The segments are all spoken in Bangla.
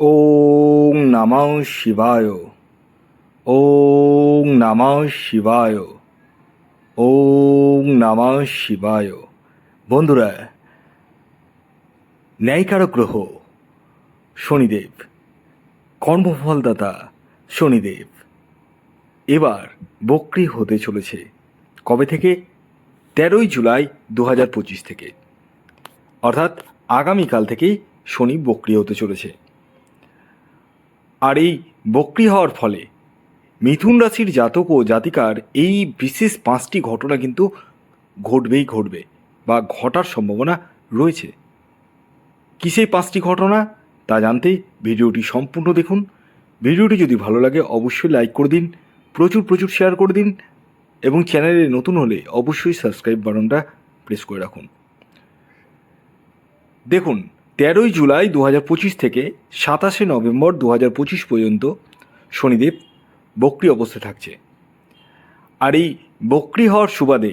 ওং নমঃ শিবায়, ওং নমঃ শিবায়, ওং নমঃ শিবায়। বন্ধুরা ন্যায়কারক গ্রহ শনিদেব, কর্মফলদাতা শনিদেব। এবার বক্রি হতে চলেছে কবে থেকে? তেরোই জুলাই দু হাজার পঁচিশ থেকে। অর্থাৎ আগামীকাল থেকেই শনি বক্রি হতে চলেছে। আর এই বক্রি হওয়ার ফলে মিথুন রাশির জাতক ও জাতিকার এই বিশেষ পাঁচটি ঘটনা কিন্তু ঘটবেই ঘটবে বা ঘটার সম্ভাবনা রয়েছে। কী সেই পাঁচটি ঘটনা তা জানতে ভিডিওটি সম্পূর্ণ দেখুন। ভিডিওটি যদি ভালো লাগে অবশ্যই লাইক করে দিন, প্রচুর প্রচুর শেয়ার করে দিন এবং চ্যানেলে নতুন হলে অবশ্যই সাবস্ক্রাইব বাটনটা প্রেস করে রাখুন। দেখুন তেরোই জুলাই দু হাজার পঁচিশ থেকে সাতাশে নভেম্বর দু হাজার পঁচিশ পর্যন্ত শনিদেব বক্রি অবস্থায় থাকছে। আর এই বক্রি হওয়ার সুবাদে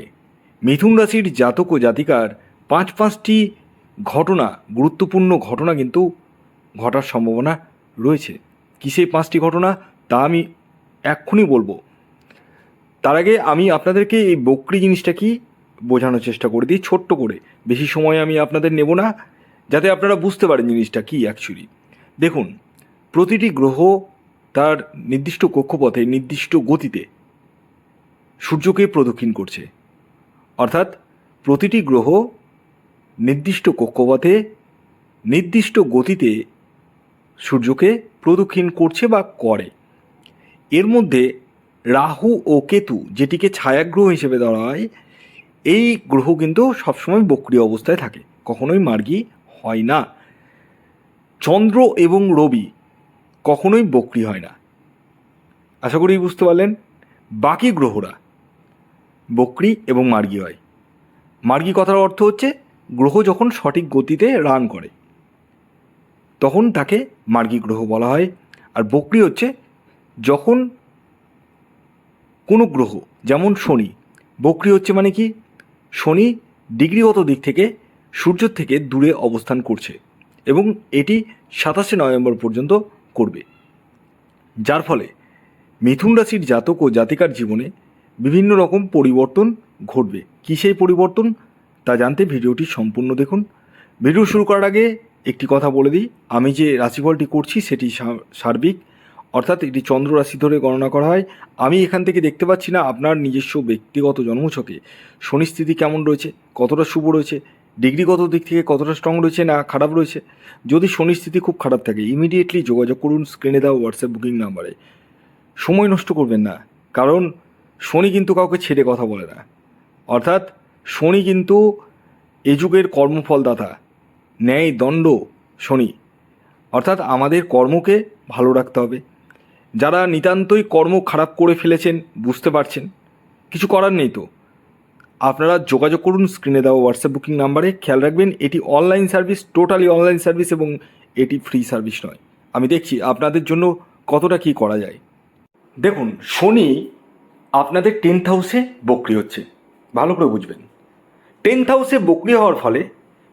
মিথুন রাশির জাতক ও জাতিকার পাঁচ পাঁচটি ঘটনা, গুরুত্বপূর্ণ ঘটনা কিন্তু ঘটার সম্ভাবনা রয়েছে। কী সেই পাঁচটি ঘটনা, তা আমি এক্ষুনি বলব। তার আগে আমি আপনাদেরকে এই বকরি জিনিসটা কি বোঝানোর চেষ্টা করে দিই, ছোট্ট করে। বেশি সময় আমি আপনাদের নেব না। যাতে আপনারা বুঝতে পারেন জিনিসটা কি অ্যাকচুয়ালি দেখুন, প্রতিটি গ্রহ তার নির্দিষ্ট কক্ষপথে, নির্দিষ্ট গতিতে সূর্যকে প্রদক্ষিণ করছে। অর্থাৎ প্রতিটি গ্রহ নির্দিষ্ট কক্ষপথে, নির্দিষ্ট গতিতে সূর্যকে প্রদক্ষিণ করছে বা করে। এর মধ্যে রাহু ও কেতু, যেটিকে ছায়াগ্রহ হিসেবে ধরা হয়, এই গ্রহ কিন্তু সবসময় বক্রিয় অবস্থায় থাকে। কখনোই মার্গী হয় না। চন্দ্র এবং রবি কখনোই বক্রি হয় না। আশা করি বুঝতে পারলেন? বাকি গ্রহরা বক্রি এবং মার্গী হয়। মার্গী কথার অর্থ হচ্ছে গ্রহ যখন সঠিক গতিতে রান করে, তখন তাকে মার্গী গ্রহ বলা হয়। আর বক্রি হচ্ছে যখন কোনো গ্রহ, যেমন শনি, বক্রি হচ্ছে মানে কি? শনি ডিগ্রিগত দিক থেকে সূর্য থেকে দূরে অবস্থান করছে এবং এটি সাতাশে নভেম্বর পর্যন্ত করবে। যার ফলে মিথুন রাশির জাতক ও জাতিকার জীবনে বিভিন্ন রকম পরিবর্তন ঘটবে। কী সেই পরিবর্তন? তা জানতে ভিডিওটি সম্পূর্ণ দেখুন। ভিডিও শুরু করার আগে একটি কথা বলে দিই। আমি যে রাশিফলটি করছি সেটি সার্বিক, অর্থাৎ এটি চন্দ্র রাশি ধরে গণনা করা হয়। আমি এখান থেকে দেখতে পাচ্ছি না আপনার নিজস্ব ব্যক্তিগত জন্মছকে। শনিস্থিতি কেমন রয়েছে? কতটা শুভ রয়েছে? ডিগ্রিগত দিক থেকে কতটা স্ট্রং রয়েছে না খারাপ রয়েছে? যদি শনি স্থিতি খুব খারাপ থাকে ইমিডিয়েটলি যোগাযোগ করুন স্ক্রিনে দেওয়া হোয়াটসঅ্যাপ বুকিং নাম্বারে সময় নষ্ট করবেন না, কারণ শনি কিন্তু কাউকে ছেড়ে কথা বলে না। অর্থাৎ শনি কিন্তু এ যুগের কর্মফলদাতা, ন্যায় দণ্ড শনি। অর্থাৎ আমাদের কর্মকে ভালো রাখতে হবে। যারা নিতান্তই কর্ম খারাপ করে ফেলেছেন, বুঝতে পারছেন। কিছু করার নেই তো। আপনারা যোগাযোগ করুন স্ক্রিনে দেওয়া হোয়াটসঅ্যাপ বুকিং নাম্বারে খেয়াল রাখবেন, এটি online service totally online service এবং এটি ফ্রি সার্ভিস নয়। আমি দেখছি আপনাদের জন্য কতটা কী করা যায়। দেখুন, শনি আপনাদের টেন্থ হাউসে বক্রি হচ্ছে। ভালো করে বুঝবেন। টেন্থ হাউসে বক্রি হওয়ার ফলে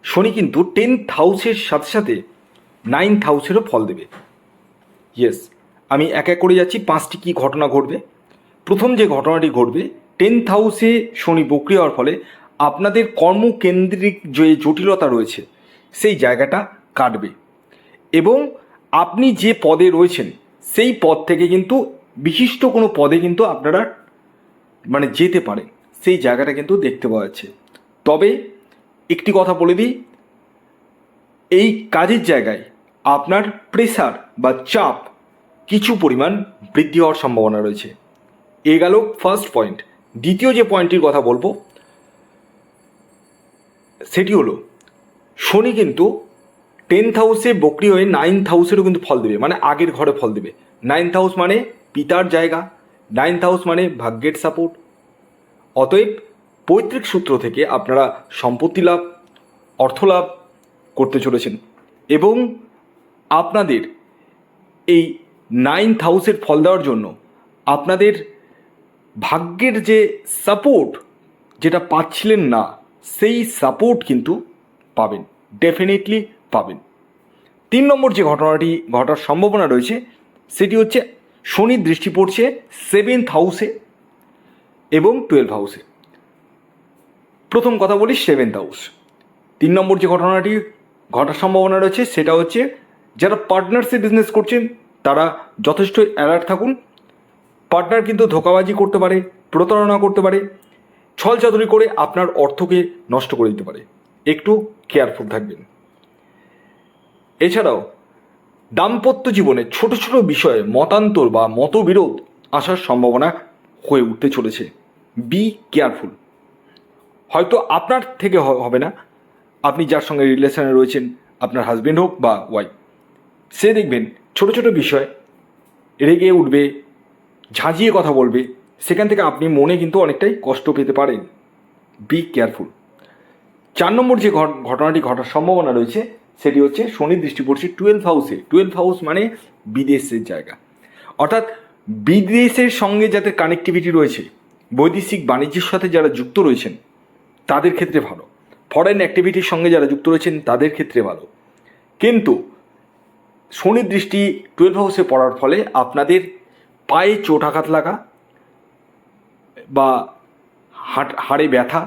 শনি কিন্তু টেন্থ হাউসের সাথে সাথে নাইন্থ হাউসেরও ফল দেবে। ইয়েস আমি এক এক করে যাচ্ছি, পাঁচটি কী ঘটনা ঘটবে? প্রথম যে ঘটনাটি ঘটবে টেন্থ হাউসে শনি বক্রি হওয়ার ফলে আপনাদের কর্মকেন্দ্রিক যে জটিলতা রয়েছে, সেই জায়গাটা কাটবে। এবং আপনি যে পদে রয়েছেন, সেই পদ থেকে কিন্তু, বিশিষ্ট কোনো পদে কিন্তু আপনারা মানে যেতে পারেন। সেই জায়গাটা কিন্তু দেখতে পাওয়া যাচ্ছে। তবে একটি কথা বলে দিই, এই কাজের জায়গায় আপনার প্রেসার বা চাপ কিছু পরিমাণ বৃদ্ধি হওয়ার সম্ভাবনা রয়েছে। এ গেল ফার্স্ট পয়েন্ট। দ্বিতীয় যে পয়েন্টটির কথা বলব, সেটি হলো, শনি কিন্তু টেন্থ হাউসে বকরি হয়ে নাইন্থ হাউসেরও কিন্তু ফল দেবে মানে আগের ঘরে ফল দেবে। নাইন্থ হাউস মানে পিতার জায়গা নাইন্থ হাউস মানে ভাগ্যের সাপোর্ট অতএব পৈতৃক সূত্র থেকে আপনারা সম্পত্তি লাভ, অর্থ লাভ করতে চলেছেন এবং আপনাদের এই নাইন্থ হাউসের ফল দেওয়ার জন্য আপনাদের ভাগ্যের যে সাপোর্ট যেটা পাচ্ছিলেন না, সেই সাপোর্ট কিন্তু পাবেন ডেফিনেটলি পাবেন। তিন নম্বর যে ঘটনাটি, ঘটার সম্ভাবনা রয়েছে, সেটি হচ্ছে শনির দৃষ্টি পড়ছে সেভেন্থ হাউসে এবং টুয়েলভ হাউসে প্রথম কথা বলি সেভেন্থ হাউস তিন নম্বর যে ঘটনাটি, ঘটার সম্ভাবনা রয়েছে, সেটা হচ্ছে যারা পার্টনারশিপ বিজনেস করছেন, তারা যথেষ্ট অ্যালার্ট থাকুন পার্টনার কিন্তু ধোকাবাজি করতে পারে, প্রতারণা করতে পারে ছল চাতুরি করে আপনার অর্থকে নষ্ট করে দিতে পারে। একটু কেয়ারফুল থাকবেন। এছাড়াও, দাম্পত্য জীবনে ছোট ছোট বিষয়ে মতান্তর বা মতবিরোধ আসার সম্ভাবনা হয়ে উঠতে চলেছে। বি কেয়ারফুল হয়তো আপনার থেকে হবে না। আপনি যার সঙ্গে রিলেশনে রয়েছেন, আপনার হাজবেন্ড হোক বা ওয়াইফ সে দেখবেন ছোট ছোট বিষয় রেগে উঠবে ঝাঁঝিয়ে কথা বলবে। সেখান থেকে আপনি মনে কিন্তু অনেকটাই কষ্ট পেতে পারেন। বি কেয়ারফুল চার নম্বর যে ঘটনাটি ঘটার সম্ভাবনা রয়েছে, সেটি হচ্ছে শনির দৃষ্টি পড়ছে টুয়েলভ হাউসে টুয়েলভ হাউস মানে বিদেশের জায়গা। অর্থাৎ বিদেশের সঙ্গে যাদের কানেক্টিভিটি রয়েছে, বৈদেশিক বাণিজ্যের সাথে যারা যুক্ত রয়েছেন, তাদের ক্ষেত্রে ভালো। ফরেন অ্যাক্টিভিটির সঙ্গে যারা যুক্ত রয়েছেন, তাদের ক্ষেত্রে ভালো। কিন্তু শনির দৃষ্টি টুয়েলভ হাউসে পড়ার ফলে আপনাদের পায়ে চোট আঘাত লাগা বা হাট, হাড়ে ব্যথা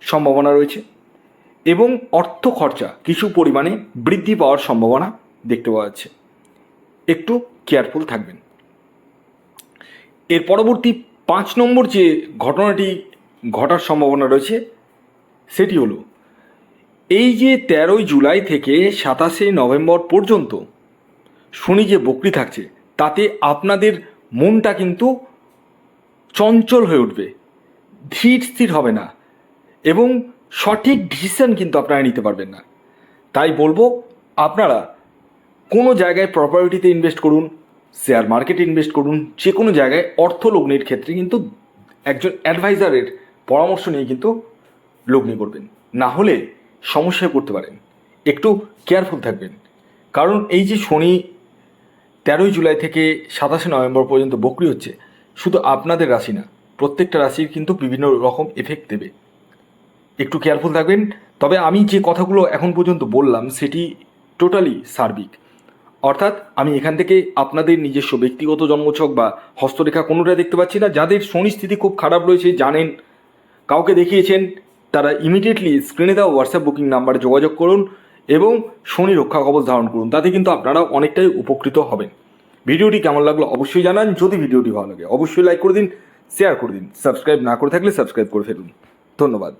সম্ভাবনা রয়েছে এবং অর্থ খরচা কিছু পরিমাণে বৃদ্ধি পাওয়ার সম্ভাবনা দেখতে পাওয়া যাচ্ছে। একটু কেয়ারফুল থাকবেন। এর পরবর্তী পাঁচ নম্বর যে ঘটনাটি ঘটার সম্ভাবনা রয়েছে, সেটি হলো, এই যে তেরোই জুলাই থেকে সাতাশে নভেম্বর পর্যন্ত শনি যে বকরি থাকছে তাতে আপনাদের মনটা কিন্তু চঞ্চল হয়ে উঠবে, ধীর স্থির হবে না এবং সঠিক ডিসিশন কিন্তু আপনারা নিতে পারবেন না। তাই বলব, আপনারা কোনো জায়গায় প্রপার্টিতে ইনভেস্ট করুন শেয়ার মার্কেটে ইনভেস্ট করুন যে কোনো জায়গায় অর্থ লগ্নির ক্ষেত্রে কিন্তু একজন অ্যাডভাইজারের পরামর্শ নিয়ে কিন্তু লগ্নি করবেন। না হলে সমস্যায় পড়তে পারেন। একটু কেয়ারফুল থাকবেন। কারণ এই যে শনি তেরোই জুলাই থেকে সাতাশে নভেম্বর পর্যন্ত বকরি হচ্ছে। শুধু আপনাদের রাশি না, প্রত্যেকটা রাশির কিন্তু বিভিন্ন রকম এফেক্ট দেবে। একটু কেয়ারফুল থাকবেন। তবে আমি যে কথাগুলো এখন পর্যন্ত বললাম, সেটি টোটালি সার্বিক। অর্থাৎ আমি এখান থেকে আপনাদের নিজস্ব ব্যক্তিগত জন্মছক বা হস্তরেখা কোনোটা দেখতে পাচ্ছি না। যাদের শনি স্থিতি খুব খারাপ রয়েছে, জানেন, কাউকে দেখিয়েছেন, তারা ইমিডিয়েটলি স্ক্রিনে দেওয়া হোয়াটসঅ্যাপ বুকিং নাম্বারে যোগাযোগ করুন। এবং শনি রক্ষা কবচ ধারণ করুন, তাতে কিন্তু আপনারা অনেকটাই উপকৃত হবেন। ভিডিওটি কেমন লাগল অবশ্যই জানান, যদি ভিডিওটি ভালো লাগে অবশ্যই লাইক করে দিন শেয়ার করে দিন সাবস্ক্রাইব না করে থাকলে সাবস্ক্রাইব করে ফেলুন। ধন্যবাদ।